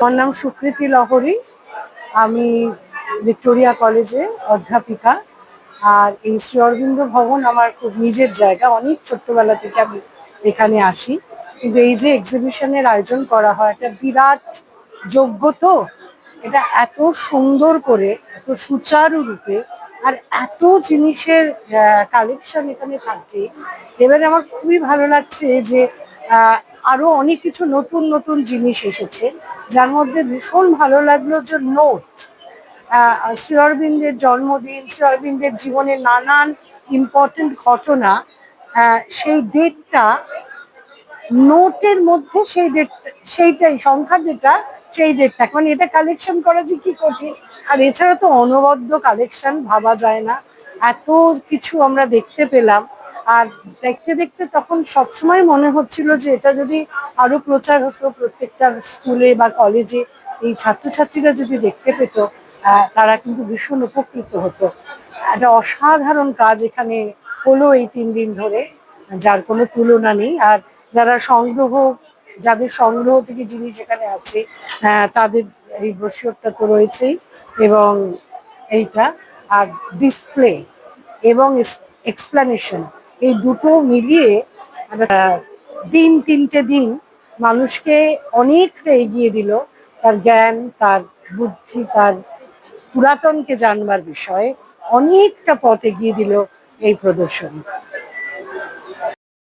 আমার নাম সুকৃতি লহরী। আমি ভিক্টোরিয়া কলেজে অধ্যাপিকা। আর এই শ্রী অরবিন্দ ভবন আমার খুব নিজের জায়গা। অনেক ছোট্টবেলা থেকে আমি এখানে আসি। কিন্তু এই যে এক্সিবিশনের আয়োজন করা হয় একটা বিরাট যোগ্য তো। এটা এত সুন্দর করে, এত সুচারু রূপে আর এত জিনিসের কালেকশন এখানে থাকে। এবারে আমার খুবই ভালো লাগছে যে আরও অনেক কিছু নতুন নতুন জিনিস এসেছে, যার মধ্যে ভীষণ ভালো লাগল যে নোট শ্রী অরবিন্দের জন্মদিন, শ্রী অরবিন্দের জীবনের নানান ইম্পর্টেন্ট ঘটনা সেই ডেটটা নোটের মধ্যে সেই ডেট সেইটাই, সংখ্যা যেটা, সেই ডেটটা মানে এটা কালেকশন করা যে কি কঠিন? আর এছাড়া তো অনবদ্য কালেকশন ভাবা যায় না। এত কিছু আমরা দেখতে পেলাম। আর দেখতে দেখতে তখন সবসময় মনে হচ্ছিল যে এটা যদি আরও প্রচার হতো, প্রত্যেকটা স্কুলে বা কলেজে এই ছাত্রছাত্রীরা যদি দেখতে পেত তারা কিন্তু ভীষণ উপকৃত হতো। একটা অসাধারণ কাজ এখানে হলো এই তিন দিন ধরে, যার কোনো তুলনা নেই। আর যারা সংগ্রহ, যাদের সংগ্রহ থেকে জিনিস এখানে আছে তাদের এই ব্রোশিওরটা তো রয়েছেই এবং এইটা, আর ডিসপ্লে এবং এক্সপ্লানেশন এই দুটো মিলিয়ে দিন তিনটে দিন মানুষকে অনেকটা এগিয়ে দিল তার জ্ঞান, তার বুদ্ধি, তার পুরাতনকে জানবার বিষয়ে অনেকটা পথ এগিয়ে দিল এই প্রদর্শনী।